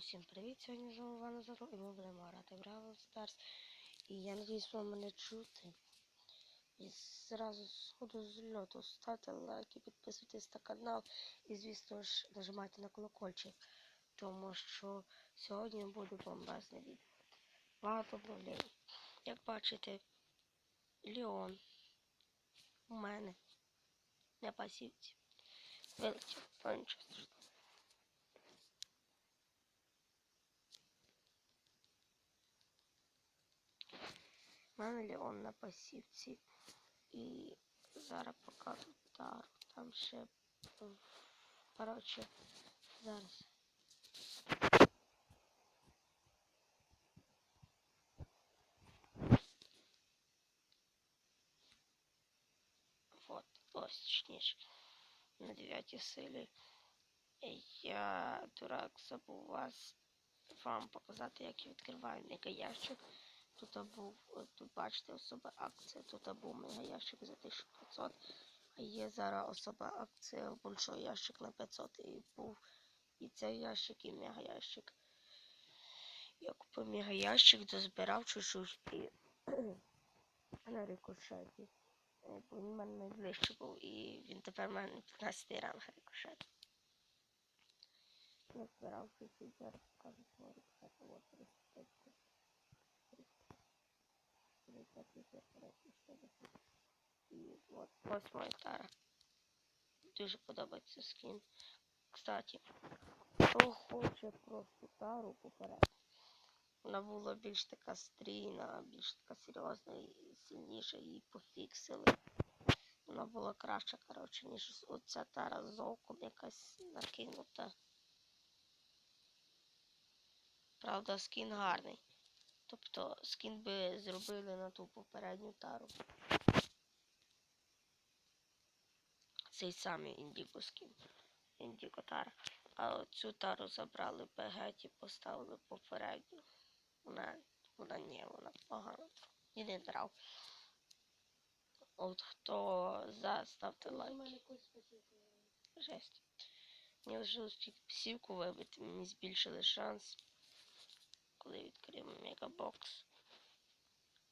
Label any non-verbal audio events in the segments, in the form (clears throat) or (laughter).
Усім привіт! Сьогодні з вами Івана Зоро і ми будемо грати в Бравл Старс. І я надіюсь вам мене чути. І зразу сходу з льоту ставте лайки, підписуйтесь на канал і, звісно ж, нажимайте на колокольчик. Тому що сьогодні буде бомбезне відео. Багато обновлень. Як бачите, Леон у мене на пасівці. Вилетів, нічого. Мене Леон на пасівці. І зараз покажу тару. Там ще. Коротше, зараз. Вот, ось точніше. На 9 силі. Я, дурак, забув вас вам показати, як я відкриваю мегаящик. Тут був, тут бачите, особа акція. Тут був мегаящик за 1500. А є зараз особа акція большой ящик на 500. І був і цей ящик, і мегаящик. Я купив мегаящик, дозбирав чуть-чуть і (clears throat) на рикошеті. Е, він в мене найближче був і він тепер в мене 15 ранг рикошет. Я збирав чуть-чуть, зараз покажу. Вот 35 І от ось моя тара. Дуже подобається скін. Кстати, хто хоче просто тару поперед. Вона була більш така стрійна, більш така серйозна і сильніша, її пофіксили. Вона була краща, коротше, ніж оця тара з оком якась накинута. Правда, скін гарний. Тобто скін би зробили на ту попередню тару. Цей самий індіго скін. Індіго тара. А цю тару забрали бегеті, поставили попередню. Вона, вона ні, вона погана. І не драв. От хто за, ставте лайки. Жесть. Мені тільки псівку вибити, мені збільшили шанс, коли відкриємо мегабокс.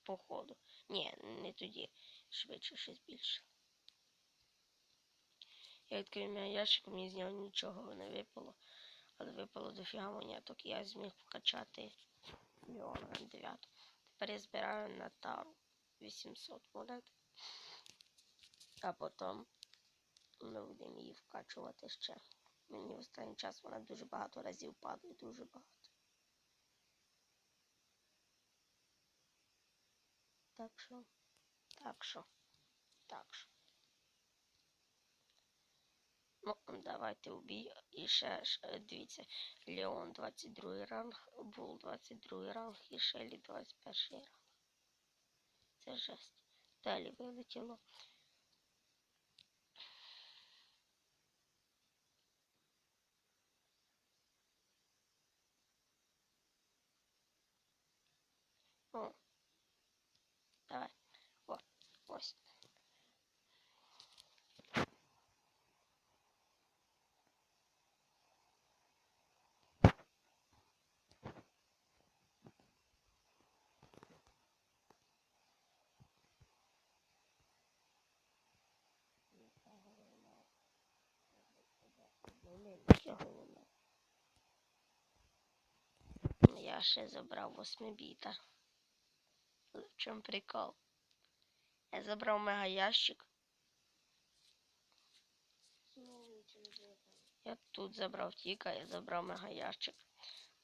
Походу. Ні, не тоді. Швидше щось більше. Я відкрив мій ящик, мені з нього нічого не випало. Але випало дофіга монеток, я зміг покачати Леона на 9. Тепер я збираю на тару 800 монет. А потім ми будемо її вкачувати ще. Мені в останній час вона дуже багато разів падає, дуже багато. Так що, так що, так що. Ну, давайте убій. І ще ж, е, дивіться, Леон 22 ранг, Бул 22 ранг і Шелі 21 ранг. Це жесть. Далі вилетіло. ось. Я ще забрав восьмибіта. В чому прикол? Я забрав мегаящик. Я тут забрав тіка, я забрав мегаящик.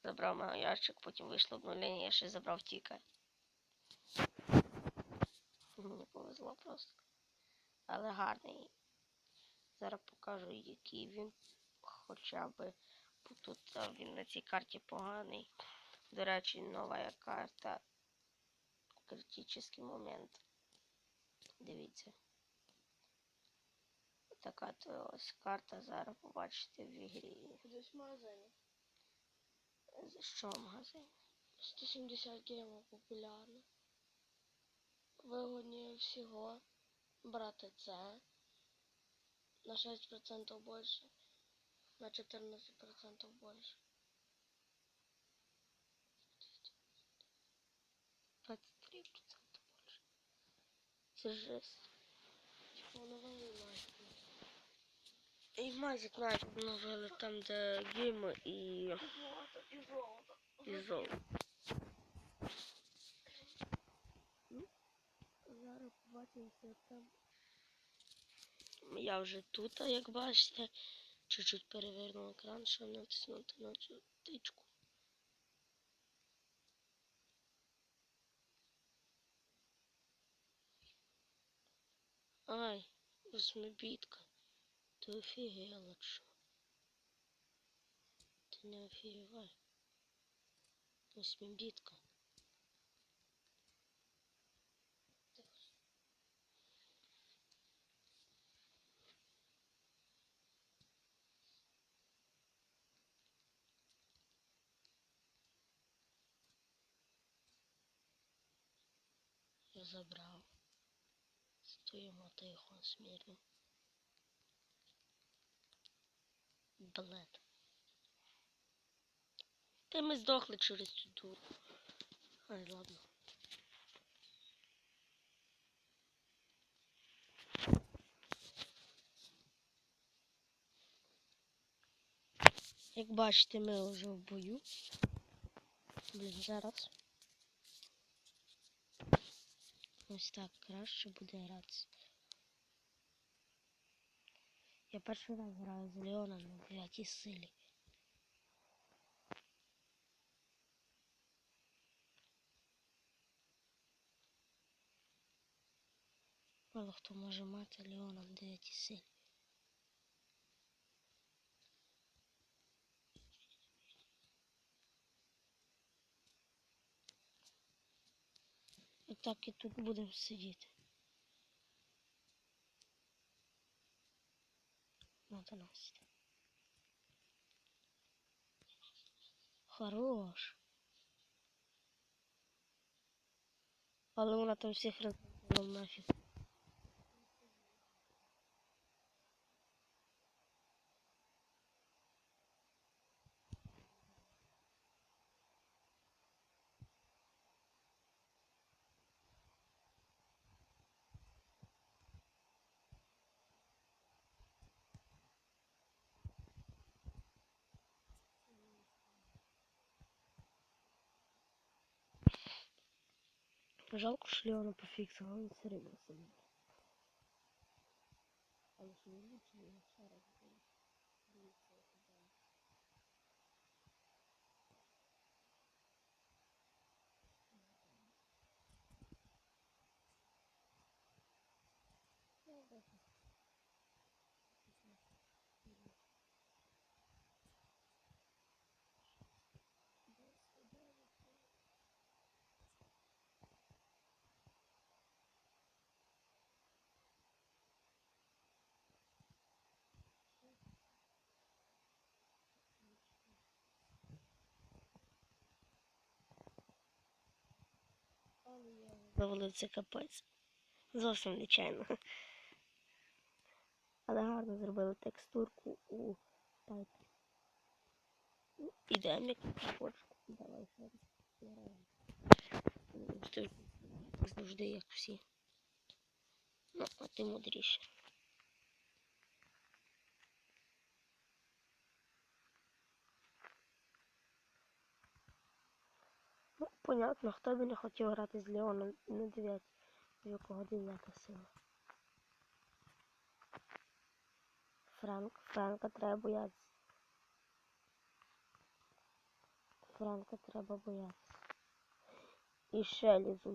Забрав мегаящик, потім вийшло обновлення, я ще забрав тіка. Мені повезло просто. Але гарний. Зараз покажу, який він хоча б тут він на цій карті поганий. До речі, нова карта. Критичний момент. Дивіться. Така то ось карта зараз побачите в ігрі. Десь в магазині. Що в магазині? 170 гривень популярно. Вигодніше всього брати це. На 6% більше. На 14% більше. Двадцать це жесть. Типа новий майстер. І Magic Knight обновили там, де гейми і, і золото. і золото. Ну, зараз побачимося там. Я вже тут, а як бачите, чуть-чуть перевернув екран, щоб натиснути на цю тичку. Ай, восьмибітка. Ти офігела, що? Ти не офігевай. Восьмибітка. Я забрав. Стоїмо тихо, смірно. Блед. Та ми здохли через цю дуру. Ай, ладно. Як бачите, ми вже в бою. Блін, зараз. Ось так краще буде гратися. Я перший раз граю з Леоном на 9 силі. Мало хто може мати Леона на 9 силі. Так і тут будемо сидіти. На 12. Хорош. Але вона там всіх розбила нафіг. Жалко, что Леона пофіксила, он все рівно А ж не лучше не ще Завалив це капець. Зовсім нечайно. Але гарно зробили текстурку у тайпі. Ну, Ідемо як почку. Давай ще раз зіграємо. Що ж, Завжди як всі. Ну, а ти мудріше. Ну, понятно, хто би не хотів грати з Леоном на 9, у якого 9 сила. Франк, Франка треба боятися. Франка треба боятися. І Шелі з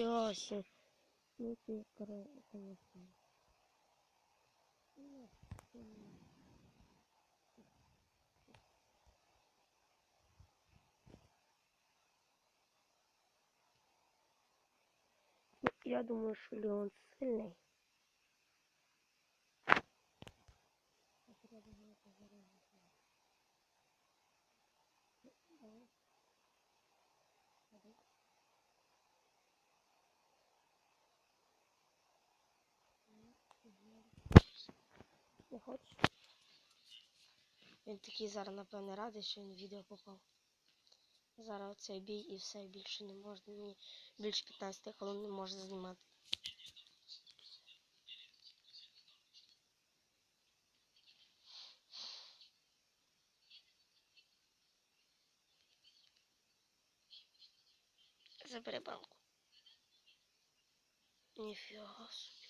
Ніфіга себе. Ну ти, конечно. Я думаю, що Леон сильний. Не хочеш? Він такий зараз, напевне, радий, що він в відео попав. Зараз оцей бій і все більше не можна. Ні, більше 15 хвилин не можна знімати. Забери банку. Ніфіга собі.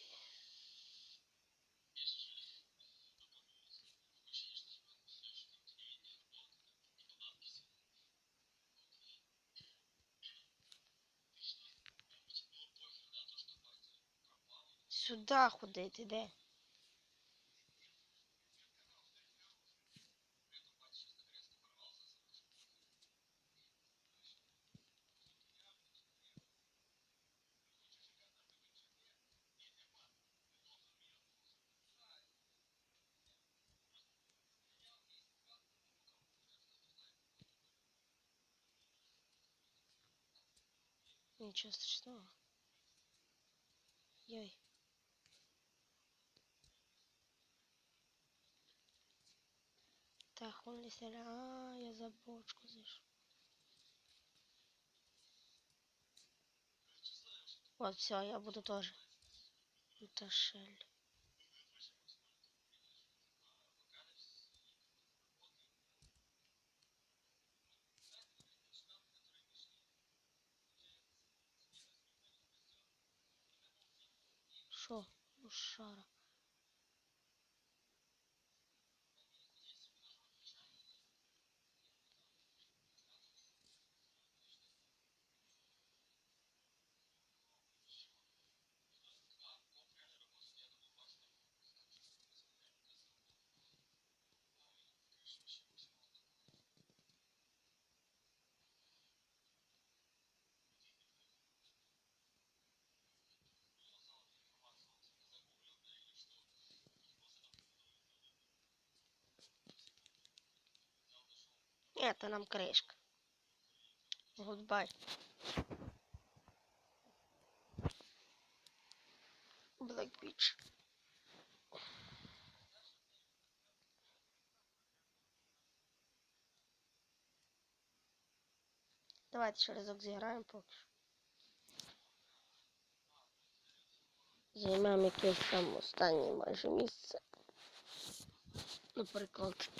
Сюди ходити, де? Ничего страшного. Йой. Так, он не А, я за бочку зайшов. Вот, все, я буду тоже. Это шель. Шо? Шара. Это нам крышка. Гудбай. Black Beach. Давайте ще разок зіграємо поки що. Займемо якесь там останнє майже місце. Наприклад,